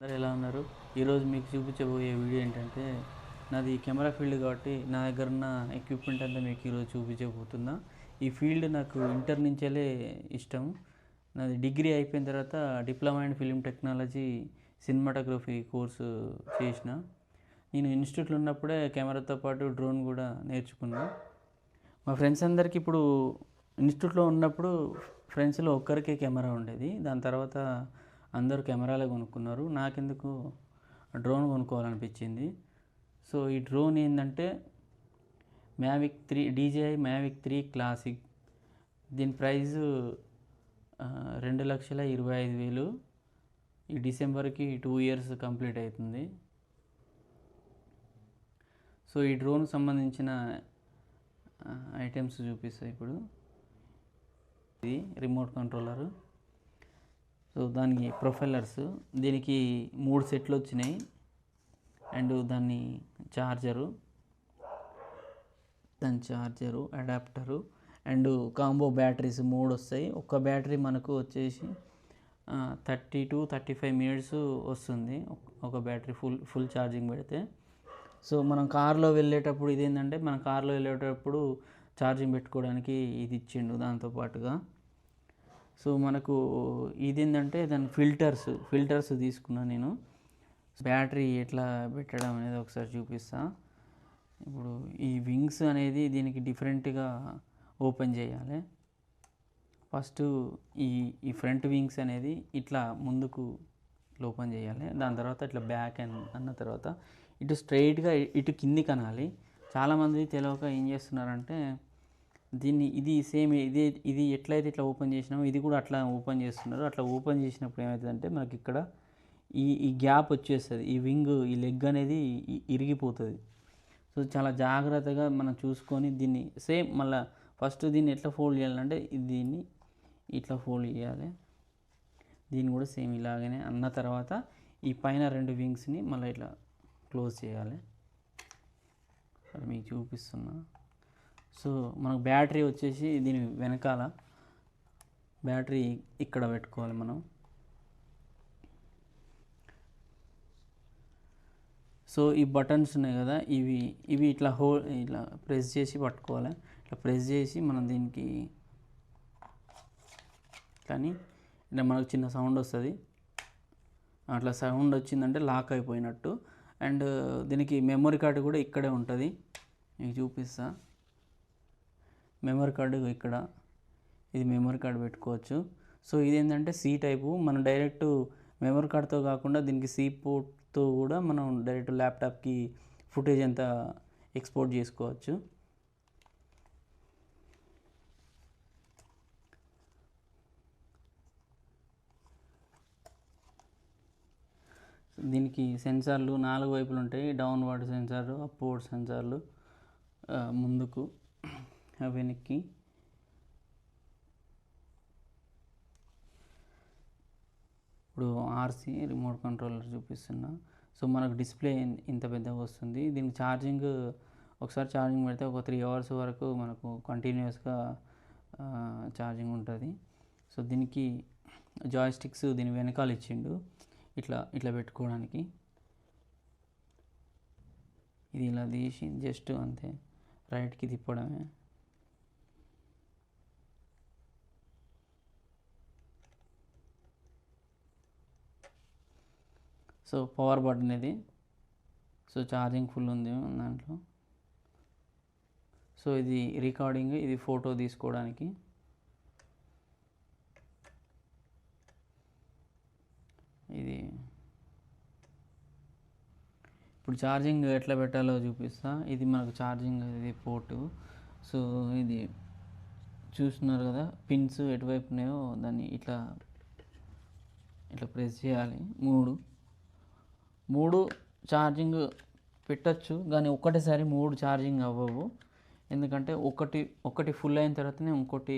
అందరు ఎలా ఉన్నారు? ఈరోజు మీకు చూపించబోయే వీడియో ఏంటంటే నాది కెమెరా ఫీల్డ్ కాబట్టి నా దగ్గర ఉన్న ఎక్విప్మెంట్ అంతా మీకు ఈరోజు చూపించబోతున్నా. ఈ ఫీల్డ్ నాకు ఇంటర్ నుంచేలే ఇష్టం. నాది డిగ్రీ అయిపోయిన తర్వాత diploma and film technology cinematography course చేసిన. నేను ఇన్స్టిట్యూట్లో ఉన్నప్పుడే కెమెరాతో పాటు డ్రోన్ కూడా నేర్చుకున్నా. మా ఫ్రెండ్స్ అందరికీ ఇప్పుడు ఇన్స్టిట్యూట్లో ఉన్నప్పుడు ఫ్రెండ్స్లో ఒక్కరికే కెమెరా ఉండేది. దాని తర్వాత అందరూ కెమెరాలే కొనుక్కున్నారు. నాకెందుకు డ్రోన్ కొనుక్కోవాలనిపించింది. సో ఈ డ్రోన్ ఏంటంటే Mavic three DJI Mavic three classic. దీని ప్రైస్ రెండు లక్షల ఇరవై ఐదు వేలు. ఈ డిసెంబర్కి టూ ఇయర్స్ కంప్లీట్ అవుతుంది సో ఈ డ్రోన్ సంబంధించిన ఐటమ్స్ చూపిస్తాయి ఇప్పుడు. ఇది రిమోట్ కంట్రోలర్. సో దానికి ప్రొఫైలర్స్ దీనికి మూడు సెట్లు వచ్చినాయి. అండ్ దాన్ని చార్జరు దాని charger adaptor and combo batteries మూడు వస్తాయి. ఒక్క బ్యాటరీ మనకు వచ్చేసి thirty to thirty five minutes వస్తుంది. ఒక- బ్యాటరీ ఫుల్ ఫుల్ ఛార్జింగ్ పెడితే. సో మనం కార్లో వెళ్ళేటప్పుడు ఇది ఏంటంటే మన కార్లో వెళ్ళేటప్పుడు ఛార్జింగ్ పెట్టుకోవడానికి ఇది ఇచ్చిండు దాంతో పాటుగా. సో మనకు ఇది ఏంటంటే దాని ఫిల్టర్స్ ఫిల్టర్స్ తీసుకున్నాను నేను. బ్యాటరీ ఎట్లా పెట్టడం అనేది ఒకసారి చూపిస్తా. ఇప్పుడు ఈ వింగ్స్ అనేది దీనికి డిఫరెంట్గా ఓపెన్ చేయాలి. ఫస్ట్ ఈ ఈ ఫ్రంట్ వింగ్స్ అనేది ఇట్లా ముందుకు ఓపెన్ చేయాలి. దాని తర్వాత ఇట్లా బ్యాక్ అని అన్న తర్వాత ఇటు స్ట్రైట్గా ఇటు కిందికి అనాలి. చాలామంది తెలియక ఏం చేస్తున్నారంటే దీన్ని ఇది సేమ్ ఇది ఇది ఎట్లయితే ఇట్లా ఓపెన్ చేసినామో ఇది కూడా అట్లా ఓపెన్ చేస్తున్నారు. అట్లా ఓపెన్ చేసినప్పుడు ఏమవుతుందంటే మనకి ఇక్కడ ఈ ఈ గ్యాప్ వచ్చేస్తుంది. ఈ వింగ్ ఈ లెగ్ అనేది ఇరిగిపోతుంది. సో చాలా జాగ్రత్తగా మనం చూసుకొని దీన్ని సేమ్ మళ్ళీ ఫస్ట్ దీన్ని ఎట్లా ఫోల్డ్ చేయాలంటే దీన్ని ఇట్లా ఫోల్డ్ చేయాలి. దీన్ని కూడా సేమ్ ఇలాగనే అన్న తర్వాత ఈ పైన రెండు వింగ్స్ని మళ్ళీ ఇట్లా క్లోజ్ చేయాలి. అది మీకు చూపిస్తున్నా. సో మనకు బ్యాటరీ వచ్చేసి దీని వెనకాల బ్యాటరీ ఇక్కడ పెట్టుకోవాలి మనం. సో ఈ బటన్స్ ఉన్నాయి కదా ఇవి ఇవి ఇట్లా హో ఇట్లా ప్రెస్ చేసి పట్టుకోవాలి. ఇట్లా ప్రెస్ చేసి మనం దీనికి కానీ ఇట్లా మనకు చిన్న సౌండ్ వస్తుంది. అట్లా సౌండ్ వచ్చిందంటే లాక్ అయిపోయినట్టు. అండ్ దీనికి మెమరీ కార్డు కూడా ఇక్కడే ఉంటుంది. మీకు చూపిస్తాను మెమరీ కార్డు ఇక్కడ. ఇది మెమరీ కార్డు పెట్టుకోవచ్చు. సో ఇది ఏంటంటే సి టైపు. మనం డైరెక్ట్ మెమరీ కార్డ్తో కాకుండా దీనికి సి పోర్ట్తో కూడా మనం డైరెక్ట్ ల్యాప్టాప్కి ఫుటేజ్ అంతా ఎక్స్పోర్ట్ చేసుకోవచ్చు. దీనికి సెన్సార్లు నాలుగు వైపులు ఉంటాయి డౌన్వర్డ్ సెన్సార్లు అప్వర్డ్ సెన్సార్లు ముందుకు. వెనక్కి. ఇప్పుడు ఆర్సీ రిమోట్ కంట్రోలర్ చూపిస్తున్నా. సో మనకు డిస్ప్లే ఇంత పెద్దగా వస్తుంది. దీనికి ఛార్జింగ్ ఒకసారి ఛార్జింగ్ పెడితే ఒక త్రీ అవర్స్ వరకు మనకు కంటిన్యూస్గా ఛార్జింగ్ ఉంటుంది. సో దీనికి జాయిస్టిక్స్ దీని వెనకాల ఇచ్చిండు. ఇట్లా ఇట్లా పెట్టుకోవడానికి. ఇది ఇలా తీసి జస్ట్ అంతే. రైట్కి తిప్పడమే. సో పవర్ బటన్ ఇది. సో ఛార్జింగ్ ఫుల్ ఉంది దాంట్లో. సో ఇది రికార్డింగ్ ఇది ఫోటో తీసుకోవడానికి. ఇది. ఇప్పుడు ఛార్జింగ్ ఎట్లా పెట్టాలో చూపిస్తా. ఇది మనకు ఛార్జింగ్ ఇది పోర్టు. సో ఇది చూస్తున్నారు కదా పిన్స్ ఎటువైపు ఉన్నాయో దాన్ని ఇట్లా ఇట్లా ప్రెస్ చేయాలి. మూడు. మూడు ఛార్జింగ్ పెట్టచ్చు కానీ ఒక్కటేసారి మూడు ఛార్జింగ్ అవ్వవు. ఎందుకంటే ఒకటి ఒకటి ఫుల్ అయిన తర్వాతనే ఇంకోటి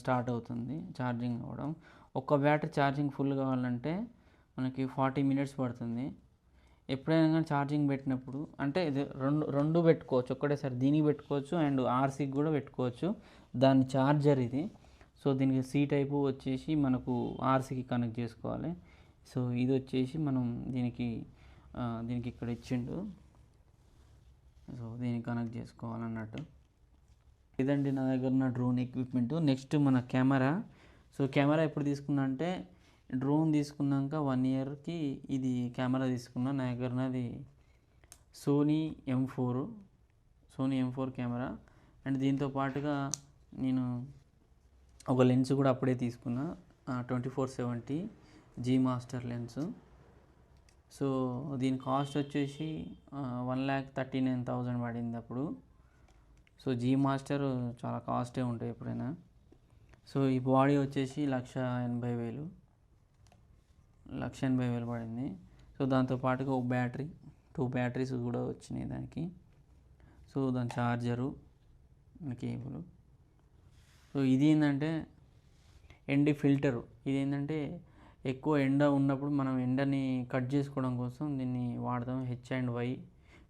స్టార్ట్ అవుతుంది ఛార్జింగ్ అవ్వడం. ఒక బ్యాటరీ ఛార్జింగ్ ఫుల్ కావాలంటే మనకి ఫార్టీ మినిట్స్ పడుతుంది. ఎప్పుడైనా కానీ ఛార్జింగ్ పెట్టినప్పుడు అంటే ఇది రెండు రెండు పెట్టుకోవచ్చు ఒక్కటేసారి దీనికి పెట్టుకోవచ్చు అండ్ ఆర్సీకి కూడా పెట్టుకోవచ్చు. దాని ఛార్జర్ ఇది. సో దీనికి సి టైపు వచ్చేసి మనకు ఆర్సీకి కనెక్ట్ చేసుకోవాలి. సో ఇది వచ్చేసి మనం దీనికి దీనికి ఇక్కడ ఇచ్చిండు. సో దీన్ని కనెక్ట్ చేసుకోవాలన్నట్టు. ఇదండి నా దగ్గర ఉన్న డ్రోన్ ఎక్విప్మెంట్. నెక్స్ట్ మన కెమెరా. సో కెమెరా ఎప్పుడు తీసుకున్నా అంటే డ్రోన్ తీసుకున్నాక వన్ ఇయర్కి ఇది కెమెరా తీసుకున్నా. నా దగ్గర ఉన్నది Sony M four Sony M four camera. And దీంతో పాటుగా నేను ఒక లెన్స్ కూడా అప్పుడే తీసుకున్నా twenty four seventy. G master lens. So దీని కాస్ట్ వచ్చేసి one lakh thirty nine thousand పడింది అప్పుడు. సో జీ మాస్టర్ చాలా కాస్టే ఉంటాయి ఎప్పుడైనా. సో ఈ బాడీ వచ్చేసి లక్ష ఎనభై వేలు. లక్ష ఎనభై వేలు పడింది. సో దాంతో పాటుగా ఒక బ్యాటరీ టూ బ్యాటరీస్ కూడా వచ్చినాయి దానికి. సో దాని ఛార్జరు కేబుల్. సో ఇది ఏంటంటే ఎండి ఫిల్టరు. ఇది ఏంటంటే ఎక్కువ ఎండ ఉన్నప్పుడు మనం ఎండని కట్ చేసుకోవడం కోసం దీన్ని వాడతాం హెచ్ అండ్ వై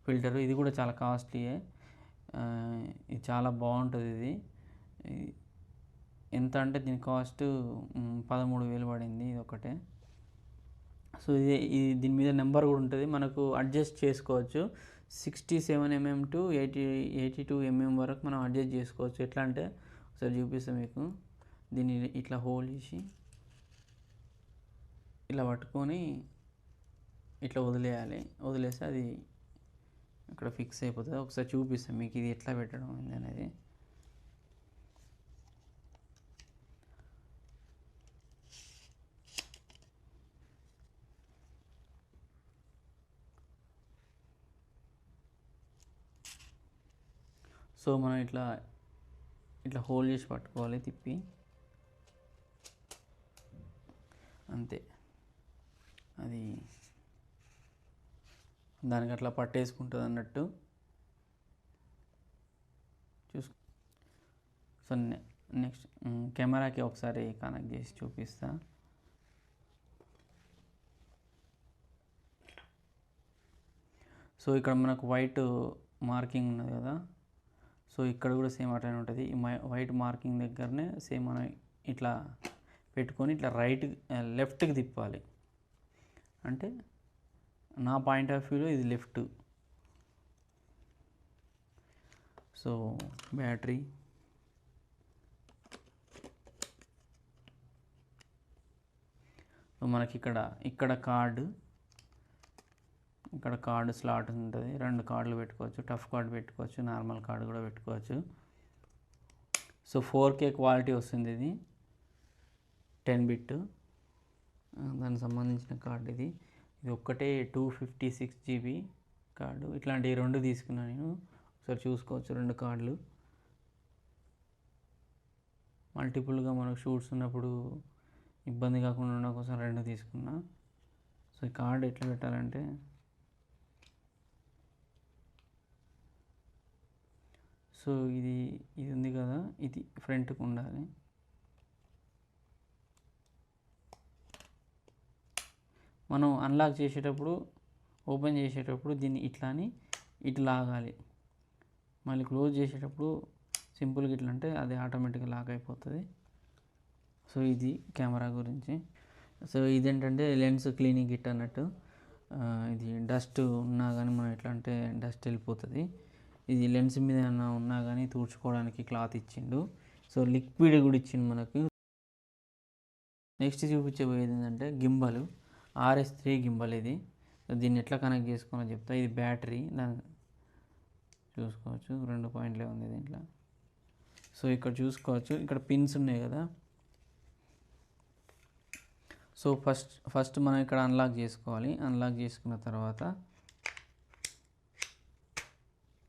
ఫిల్టరు. ఇది కూడా చాలా కాస్ట్లీయే ఇది చాలా బాగుంటుంది ఇది. ఎంత అంటే దీని కాస్ట్ పదమూడు వేలు పడింది ఇది ఒకటే. సో ఇది ఇది దీని మీద నెంబర్ కూడా ఉంటుంది. మనకు అడ్జస్ట్ చేసుకోవచ్చు. Sixty seven mm to eighty eighty two mm వరకు మనం అడ్జస్ట్ చేసుకోవచ్చు. ఎట్లా అంటే ఒకసారి చూపిస్తాం మీకు. దీన్ని ఇట్లా హోల్ చేసి ఇలా పట్టుకొని ఇట్లా వదిలేయాలి. వదిలేస్తే అది ఇక్కడ ఫిక్స్ అయిపోతుంది. ఒకసారి చూపిస్తాను మీకు ఇది ఎట్లా పెట్టడం ఏంది అనేది. సో మనం ఇట్లా ఇట్లా హోల్డ్ చేసి పట్టుకోవాలి తిప్పి. అంతే. అది దానికి అట్లా పట్టేసుకుంటుంది అన్నట్టు. చూసు సో నెక్స్ట్ కెమెరాకి ఒకసారి కనెక్ట్ చేసి చూపిస్తా. సో ఇక్కడ మనకు వైట్ మార్కింగ్ ఉన్నది కదా. సో ఇక్కడ కూడా సేమ్ అట్లనే ఉంటుంది. ఈ మై- వైట్ మార్కింగ్ దగ్గరనే సేమ్ మనం ఇట్లా పెట్టుకొని ఇట్లా రైట్ లెఫ్ట్కి తిప్పాలి. అంటే నా పాయింట్ ఆఫ్ వ్యూలో ఇది లెఫ్ట్. So battery. సో మనకి ఇక్కడ ఇక్కడ కార్డు. ఇక్కడ కార్డు స్లాట్ ఉంటుంది. రెండు కార్డులు పెట్టుకోవచ్చు. టఫ్ కార్డు పెట్టుకోవచ్చు. నార్మల్ కార్డు కూడా పెట్టుకోవచ్చు. సో ఫోర్ కే క్వాలిటీ వస్తుంది ఇది. టెన్ బిట్ దానికి సంబంధించిన కార్డు ఇది. ఇది ఒక్కటే two fifty six GB card. ఇట్లాంటి రెండు తీసుకున్నాను నేను. ఒకసారి చూసుకోవచ్చు రెండు కార్డులు. మల్టిపుల్గా మనకు షూట్స్ ఉన్నప్పుడు ఇబ్బంది కాకుండా ఉండడం కోసం రెండు తీసుకున్నా. సో ఈ కార్డు ఎట్లా పెట్టాలంటే సో ఇది ఇది ఉంది కదా. ఇది ఫ్రంట్కి ఉండాలి. మనం అన్లాక్ చేసేటప్పుడు ఓపెన్ చేసేటప్పుడు దీన్ని ఇట్లా అని ఇటు లాగాలి. మళ్ళీ క్లోజ్ చేసేటప్పుడు సింపుల్గా ఇట్లా అంటే అది ఆటోమేటిక్గా లాక్ అయిపోతుంది. సో ఇది కెమెరా గురించి. సో ఇదేంటంటే లెన్స్ క్లీనింగ్ కిట్ అన్నట్టు. ఇది డస్ట్ ఉన్నా కానీ మనం ఎట్లా అంటే డస్ట్ వెళ్ళిపోతుంది. ఇది లెన్స్ మీద ఏమన్నా ఉన్నా కానీ తుడుచుకోవడానికి క్లాత్ ఇచ్చిండు. సో లిక్విడ్ కూడా ఇచ్చిండు మనకు. నెక్స్ట్ చూపించబోయేది ఏంటంటే గింబలు. ఆర్ఎస్ త్రీ గింబల్ ఇది. దీన్ని ఎట్లా కనెక్ట్ చేసుకోవాలో చెప్తా. ఇది బ్యాటరీ. దాని చూసుకోవచ్చు. రెండు పాయింట్లే ఉంది దీంట్లో. సో ఇక్కడ చూసుకోవచ్చు. ఇక్కడ పిన్స్ ఉన్నాయి కదా. సో ఫస్ట్ ఫస్ట్ మనం ఇక్కడ అన్లాక్ చేసుకోవాలి. అన్లాక్ చేసుకున్న తర్వాత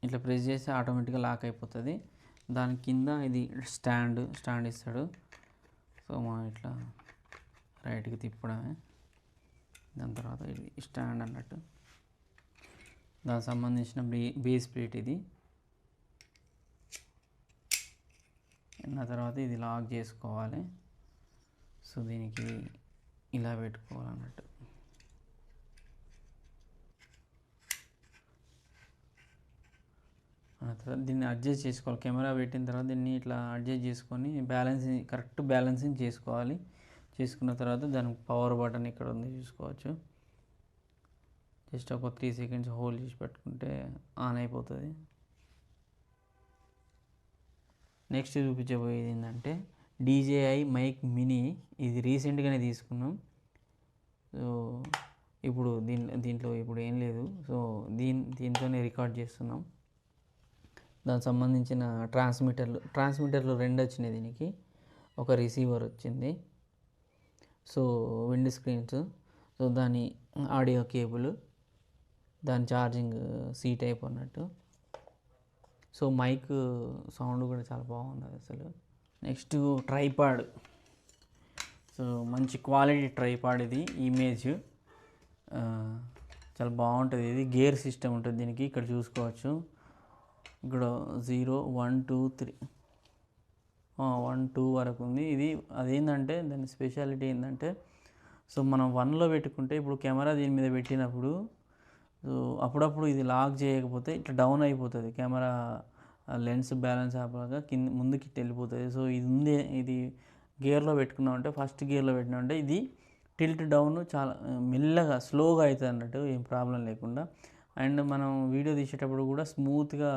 ఇట్లా ప్రెస్ చేస్తే ఆటోమేటిక్గా లాక్ అయిపోతుంది. దాని కింద ఇది స్టాండ్ స్టాండ్ ఇస్తాడు. సో మనం ఇట్లా రైట్కి తిప్పడమే. దాని తర్వాత ఇది స్టాండ్ అన్నట్టు. దానికి సంబంధించిన బే బేస్ ప్లేట్ ఇది. నా తర్వాత ఇది లాక్ చేసుకోవాలి. సో దీనికి ఇలా పెట్టుకోవాలన్నట్టు ఆ తర్వాత దీన్ని అడ్జస్ట్ చేసుకోవాలి. కెమెరా పెట్టిన తర్వాత దీన్ని ఇట్లా అడ్జస్ట్ చేసుకొని బ్యాలెన్సింగ్ కరెక్ట్ బ్యాలెన్సింగ్ చేసుకోవాలి. చేసుకున్న తర్వాత దానికి పవర్ బటన్ ఇక్కడ ఉంది చూసుకోవచ్చు. జస్ట్ ఒక త్రీ సెకండ్స్ హోల్డ్ చేసి పెట్టుకుంటే ఆన్ అయిపోతుంది. నెక్స్ట్ చూపించబోయేది ఏంటంటే డీజేఐ మైక్ మినీ ఇది రీసెంట్గానే తీసుకున్నాం. సో ఇప్పుడు దీని దీంట్లో ఇప్పుడు ఏం లేదు. సో దీని దీంతోనే రికార్డ్ చేస్తున్నాం. దానికి సంబంధించిన ట్రాన్స్మిటర్లు ట్రాన్స్మిటర్లు రెండు వచ్చినాయి దీనికి. ఒక రిసీవర్ వచ్చింది. సో విండ్ స్క్రీన్స్ సో దాని ఆడియో కేబుల్ దాని ఛార్జింగ్ సీ టైప్ అన్నట్టు సో మైక్ సౌండ్ కూడా చాలా బాగుంది అసలు. నెక్స్ట్ ట్రైపాడ్ సో మంచి క్వాలిటీ ట్రైపాడ్ ఇది ఇమేజ్. చాలా బాగుంటుంది. ఇది గేర్ సిస్టమ్ ఉంటుంది దీనికి ఇక్కడ చూసుకోవచ్చు. ఇక్కడ zero one two three. One two వరకు ఉంది. ఇది అదేంటంటే దాని స్పెషాలిటీ ఏంటంటే సో మనం వన్లో పెట్టుకుంటే ఇప్పుడు కెమెరా దీని మీద పెట్టినప్పుడు సో అప్పుడప్పుడు ఇది లాక్ చేయకపోతే ఇట్లా డౌన్ అయిపోతుంది. కెమెరా లెన్స్ బ్యాలెన్స్ అవ్వగా కింద ముందుకి వెళ్ళిపోతుంది. సో ఇది ఉంది ఇది గేర్లో పెట్టుకున్నామంటే ఫస్ట్ గేర్లో పెట్టినామంటే ఇది టిల్ట్ డౌన్ చాలా మెల్లగా స్లోగా అవుతుంది అన్నట్టు ఏం ప్రాబ్లం లేకుండా. అండ్ మనం వీడియో తీసేటప్పుడు కూడా స్మూత్గా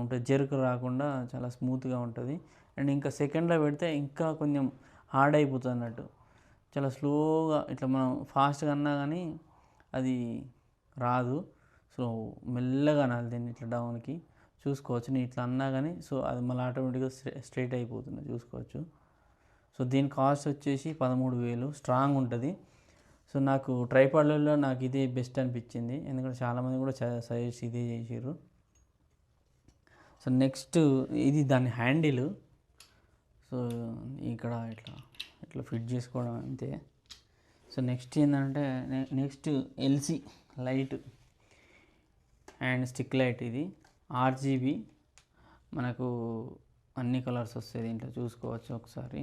ఉంటుంది. జరుకు రాకుండా చాలా స్మూత్గా ఉంటుంది. అండ్ ఇంకా సెకండ్లో పెడితే ఇంకా కొంచెం హార్డ్ అయిపోతుంది అన్నట్టు. చాలా స్లోగా ఇట్లా మనం ఫాస్ట్గా అన్నా కానీ అది రాదు. సో మెల్లగా అనాలి దీన్ని ఇట్లా డౌన్కి. చూసుకోవచ్చు. నేను ఇట్లా అన్నా కానీ సో అది మళ్ళీ ఆటోమేటిక్గా స్ట్రైట్ అయిపోతుంది. చూసుకోవచ్చు. సో దీని కాస్ట్ వచ్చేసి పదమూడు వేలు. స్ట్రాంగ్ ఉంటుంది. సో నాకు ట్రైపాడ్లలో నాకు ఇదే బెస్ట్ అనిపించింది. ఎందుకంటే చాలామంది కూడా సజెస్ట్ ఇదే చేసారు సో నెక్స్ట్ ఇది దాని హ్యాండిల్. సో ఇక్కడ ఇట్లా ఇట్లా ఫిట్ చేసుకోవడం అంతే. సో నెక్స్ట్ ఏంటంటే next LC light and stick light ఇది. ఆర్జీబీ మనకు అన్ని కలర్స్ వస్తాయి దీంట్లో చూసుకోవచ్చు ఒకసారి.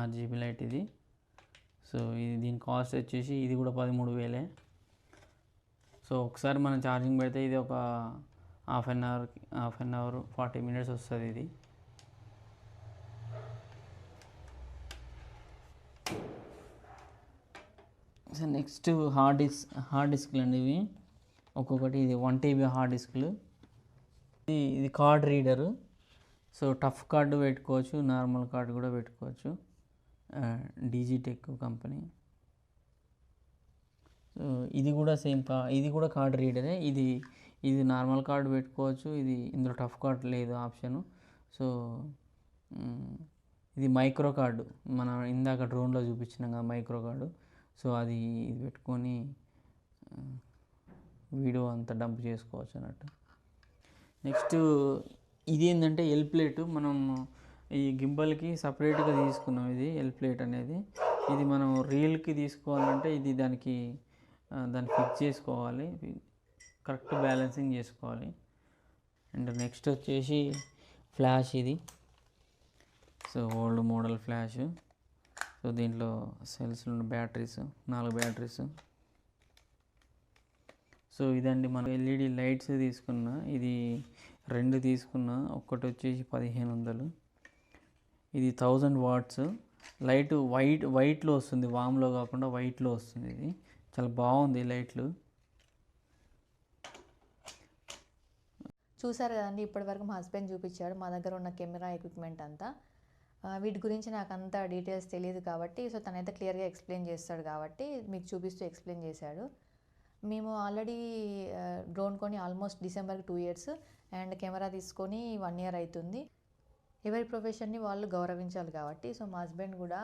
ఆర్జీబీ లైట్ ఇది. సో ఇది దీని కాస్ట్ వచ్చేసి ఇది కూడా పదమూడు వేలే. సో ఒకసారి మనం ఛార్జింగ్ పెడితే ఇది ఒక half an hour half an hour forty minutes వస్తుంది ఇది. So next hard disk hard డిస్క్లు అండి ఇవి. ఒక్కొక్కటి ఇది వన్ టీబీ హార్డ్ డిస్క్లు. ఇది ఇది card reader. So TF card పెట్టుకోవచ్చు నార్మల్ కార్డు కూడా పెట్టుకోవచ్చు. డీజీటెక్ కంపెనీ. సో ఇది కూడా సేమ్ కా ఇది కూడా కార్డ్ రీడరే. ఇది ఇది నార్మల్ కార్డు పెట్టుకోవచ్చు. ఇది ఇందులో టఫ్ కార్డ్ లేదు ఆప్షను. సో ఇది మైక్రో కార్డు. మన ఇందాక డ్రోన్లో చూపించినాం కదా మైక్రో కార్డు. సో అది ఇది పెట్టుకొని వీడియో అంతా డంప్ చేసుకోవచ్చు అన్నట్టు. నెక్స్ట్ ఇది ఏంటంటే ఎల్ ప్లేటు మనం ఈ గింబల్కి సపరేట్గా తీసుకున్నాం ఇది ఎల్ ప్లేట్ అనేది. ఇది మనం రీల్కి తీసుకోవాలంటే ఇది దానికి దాన్ని ఫిక్స్ చేసుకోవాలి. కరెక్ట్ బ్యాలెన్సింగ్ చేసుకోవాలి. అండ్ నెక్స్ట్ వచ్చేసి ఫ్లాష్ ఇది. So old model flash. So దీంట్లో సెల్స్ ఉన్న బ్యాటరీస్ నాలుగు బ్యాటరీస్. సో ఇదండి మనం ఎల్ఈడి లైట్స్ తీసుకున్న. ఇది రెండు తీసుకున్న. ఒక్కటి వచ్చేసి పదిహేను వందలు. ఇది థౌజండ్ వాట్స్. లైట్ వైట్ వైట్లో వస్తుంది. వామ్లో కాకుండా వైట్లో వస్తుంది ఇది. చాలా బాగుంది లైట్లు. చూసారు కదండి ఇప్పటివరకు మా హస్బెండ్ చూపించాడు. మా దగ్గర ఉన్న కెమెరా ఎక్విప్మెంట్ అంతా. వీటి గురించి నాకు అంత డీటెయిల్స్ తెలియదు కాబట్టి సో తనైతే క్లియర్గా ఎక్స్ప్లెయిన్ చేస్తాడు కాబట్టి మీకు చూపిస్తూ ఎక్స్ప్లెయిన్ చేశాడు. మేము ఆల్రెడీ డ్రోన్ కొని ఆల్మోస్ట్ డిసెంబర్కి టూ ఇయర్స్ అండ్ కెమెరా తీసుకొని వన్ ఇయర్ అవుతుంది. ఎవరి ప్రొఫెషన్ని వాళ్ళు గౌరవించాలి కాబట్టి. సో మా హస్బెండ్ కూడా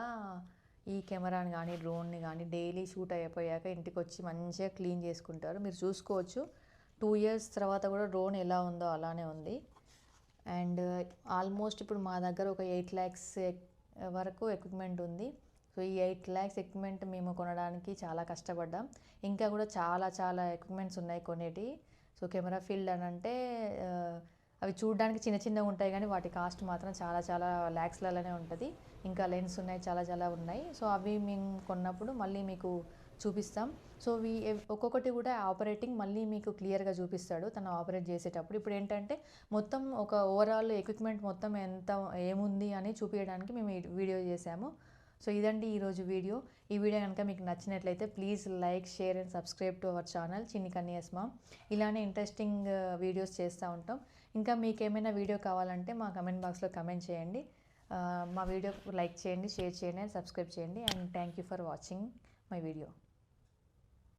ఈ కెమెరాని కానీ డ్రోన్ని కానీ డైలీ షూట్ అయిపోయాక ఇంటికి వచ్చి మంచిగా క్లీన్ చేసుకుంటారు. మీరు చూసుకోవచ్చు. టూ ఇయర్స్ తర్వాత కూడా డ్రోన్ ఎలా ఉందో అలానే ఉంది. అండ్ ఆల్మోస్ట్ ఇప్పుడు మా దగ్గర ఒక ఎయిట్ ల్యాక్స్ వరకు ఎక్విప్మెంట్ ఉంది. సో ఈ ఎయిట్ ల్యాక్స్ ఎక్విప్మెంట్ మేము కొనడానికి చాలా కష్టపడ్డాం. ఇంకా కూడా చాలా చాలా ఎక్విప్మెంట్స్ ఉన్నాయి కొనేటి సో కెమెరా ఫీల్డ్ అని అంటే అవి చూడడానికి చిన్న చిన్నగా ఉంటాయి కానీ వాటి కాస్ట్ మాత్రం చాలా చాలా ల్యాక్స్లలోనే ఉంటుంది. ఇంకా లెన్స్ ఉన్నాయి చాలా చాలా ఉన్నాయి. సో అవి మేము కొన్నప్పుడు మళ్ళీ మీకు చూపిస్తాం. సో వీ ఒక్కొక్కటి కూడా ఆపరేటింగ్ మళ్ళీ మీకు క్లియర్గా చూపిస్తాడు. తను ఆపరేట్ చేసేటప్పుడు ఇప్పుడు ఏంటంటే మొత్తం ఒక ఓవరాల్ ఎక్విప్మెంట్ మొత్తం ఎంత ఏముంది అని చూపించడానికి మేము వీడియో చేసాము. సో ఇదండి ఈరోజు వీడియో. ఈ వీడియో కనుక మీకు నచ్చినట్లయితే please like share and subscribe to our channel చిన్ని కన్యాస్మా ఇలానే ఇంట్రెస్టింగ్ వీడియోస్ చేస్తూ ఉంటాం. ఇంకా మీకు ఏమైనా వీడియో కావాలంటే మా కమెంట్ బాక్స్లో కమెంట్ చేయండి. మా వీడియో లైక్ చేయండి షేర్ చేయండి అండ్ సబ్స్క్రైబ్ చేయండి. And thank you for watching my video.